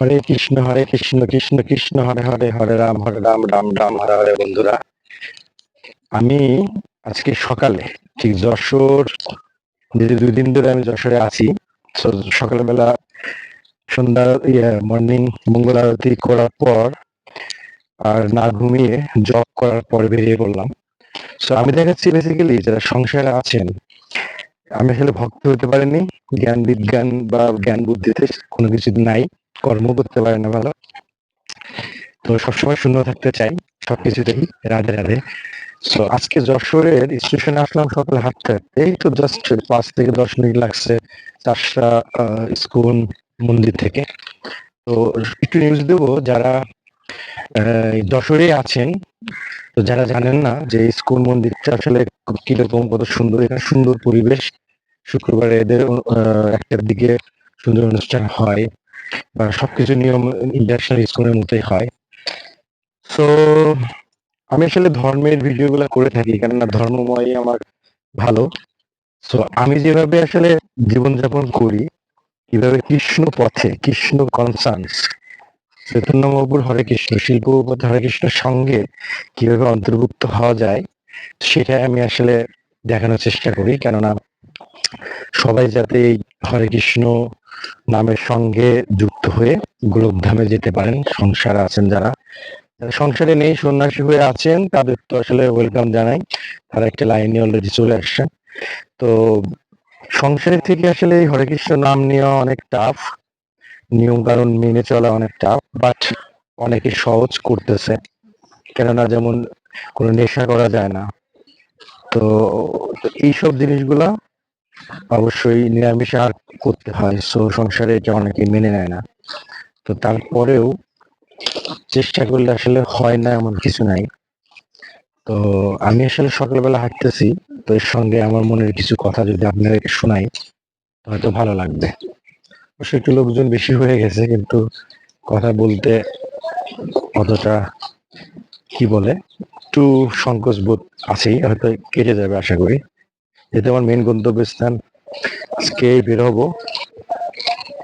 হরে কৃষ্ণ হরে কৃষ্ণ কৃষ্ণ কৃষ্ণ, হরে হরে হরে রাম হরে রাম রাম রাম, হরে হরে বন্ধুরা। আমি আজকে সকালে, ঠিক যশোর যে দুই দিন ধরে আমি যশোরে আছি। সকালবেলা সন্ধ্যা ইয়ে মর্নিং মঙ্গল আরতি করার পর আর না ঘুমিয়ে জব করার পর বেরিয়ে পড়লাম। সো আমি দেখাচ্ছি বেসিক্যালি যারা সংসারে আছেন, আমি আসলে ভক্ত হতে পারিনি, জ্ঞান বিজ্ঞান বা জ্ঞান বুদ্ধিতে কোনো কিছু নাই। কর্ম করতে পারে না ভালো। তো সবসময় শূন্য থাকতে চাই সবকিছুতেই রাধে রাধে। সো আজকে যশোরের স্টেশনে আসলাম সকালে হাঁটতে এই তো জাস্ট পাঁচ থেকে দশ মিনিট লাগছে চারটা স্কুল মন্দির থেকে। তো একটু নিউজ দেবো যারা যশোরে আছেন। তো যারা জানেন না যে স্কুল মন্দিরটা আসলে কীরকম, কত সুন্দর। এখানে সুন্দর পরিবেশ। শুক্রবারে এদের একটার দিকে সুন্দর অনুষ্ঠান হয়। সবকিছু নিয়ম ইন্টারন্যাশনাল স্কুলের মতোই হয়। তো আমি আসলে ধর্মের ভিডিওগুলো করে থাকি, কেননা ধর্মময় আমার ভালো। তো আমি যেভাবে আসলে জীবনযাপন করি, কীভাবে কৃষ্ণ পথে, কৃষ্ণ কনসার্নস চৈতন্য মহাপুর হরে কৃষ্ণ, শিল্প হরে কৃষ্ণের সঙ্গে কীভাবে অন্তর্ভুক্ত হওয়া যায়, সেটাই আমি আসলে দেখানোর চেষ্টা করি। কেননা সবাই যাতে এই হরে কৃষ্ণ নামের সঙ্গে যুক্ত হয়ে গোলকধামে যেতে পারেন। সংসারে আছেন যারা। সংসারে নেই, সন্ন্যাসী হয়ে আছেন, তাদের তো আসলে ওয়েলকাম জানাই। তারা একটা লাইনে অলরেডি চলে আসছেন। তো সংসারের থেকে আসলে হরে কৃষ্ণ নাম নেওয়া অনেক টাফ নিয়ম কারণ মেনে চলা অনেক টাফ বাট অনেকে সহজ করতেছে। কেননা যেমন কোনো নেশা করা যায় না। তো এইসব জিনিসগুলা অবশ্যই নিরামিষ আর করতে হয়, সো সংসারে এটা অনেকে মেনে নেয় না। তো তারপরেও চেষ্টা করলে আসলে হয় না এমন কিছু নাই। তো আমি আসলে সকালবেলা হাঁটতেছি, তো এর সঙ্গে আমার মনের কিছু কথা যদি আপনাদেরকে শোনাই হয়তো ভালো লাগবে। অবশ্য একটু লোকজন বেশি হয়ে গেছে, কিন্তু কথা বলতে অতটা কি বলে, একটু সংকোচ বোধ আছেই, হয়তো কেটে যাবে আশা করি। যেহেতু আমার মেন গন্তব্যস্থান। আজকে বেরোবো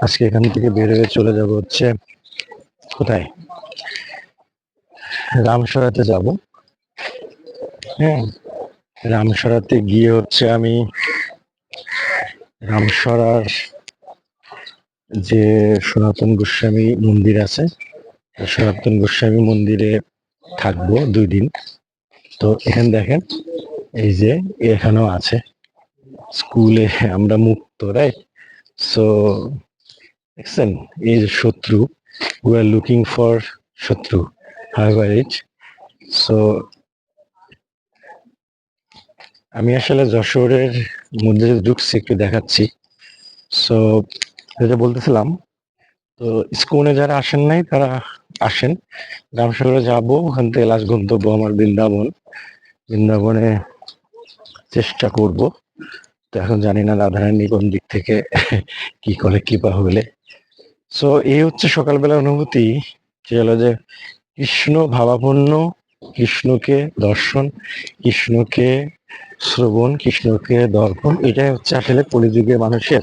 আজকে এখান থেকে বের হয়ে চলে যাব হচ্ছে কোথায়? রামসরাতে যাব। হ্যাঁ রামসরাতে গিয়ে হচ্ছে আমি রামসরার যে সনাতন গোস্বামী মন্দির আছে সনাতন গোস্বামী মন্দিরে থাকব দুই দিন। তো এখানে দেখেন, এই যে এখানেও আছে। স্কুলে আমরা মুক্ত রাইট সো দেখছেন, এই যে শত্রু উই আর লুকিং ফর শত্রু হাইভার সো আমি আসলে যশোরের মধ্যে ঢুকছি, একটু দেখাচ্ছি। সো যেটা বলতেছিলাম, তো স্কুলে যারা আসেন নাই, তারা আসেন। রামসাগরে যাব, ওখান থেকে লাস্ট গন্তব্য আমার বৃন্দাবন। বৃন্দাবনে চেষ্টা করব। তো এখন জানি না রাধারানী কোন দিক থেকে কি করে কৃপা হলে। সো এই হচ্ছে সকালবেলা অনুভূতি, যে হলো যে কৃষ্ণ ভাবাপন্ন, কৃষ্ণকে দর্শন, কৃষ্ণকে শ্রবণ, কৃষ্ণকে দর্পণ, এটাই হচ্ছে আসলে কলিযুগের মানুষের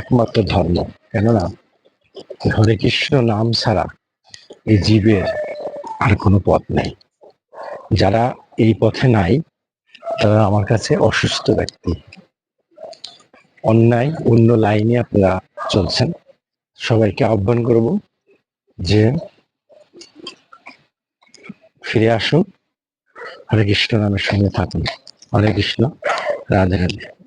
একমাত্র ধর্ম, কেননা হরে কৃষ্ণ নাম ছাড়া এই জীবের আর কোনো পথ নেই। যারা এই পথে নাই, তারা আমার কাছে অসুস্থ ব্যক্তি। অন্যায়, অন্য লাইনে আপনারা চলছেন। সবাইকে আহ্বান করব যে ফিরে আসুন। হরে কৃষ্ণ নামের সঙ্গে থাকুন। হরে কৃষ্ণ, রাধে রাধে।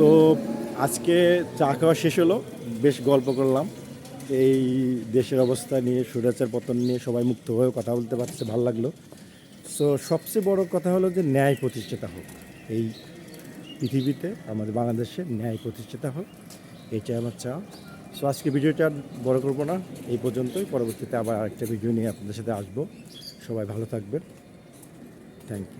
তো আজকে চা খাওয়া শেষ হলো, বেশ গল্প করলাম। এই দেশের অবস্থা নিয়ে সুরাচার পতন নিয়ে সবাই মুক্ত হয়ে কথা বলতে পারছে, ভালো লাগল। সো সবচেয়ে বড় কথা হলো যে ন্যায় প্রতিষ্ঠাতা হোক। এই পৃথিবীতে, আমাদের বাংলাদেশে ন্যায় প্রতিষ্ঠাতা হোক, এটাই আমার চা সো আজকে ভিডিওটা বড় করব না, এই পর্যন্তই। পরবর্তীতে আবার আরেকটা ভিডিও নিয়ে আপনাদের সাথে আসব। সবাই ভালো থাকবেন। Thank you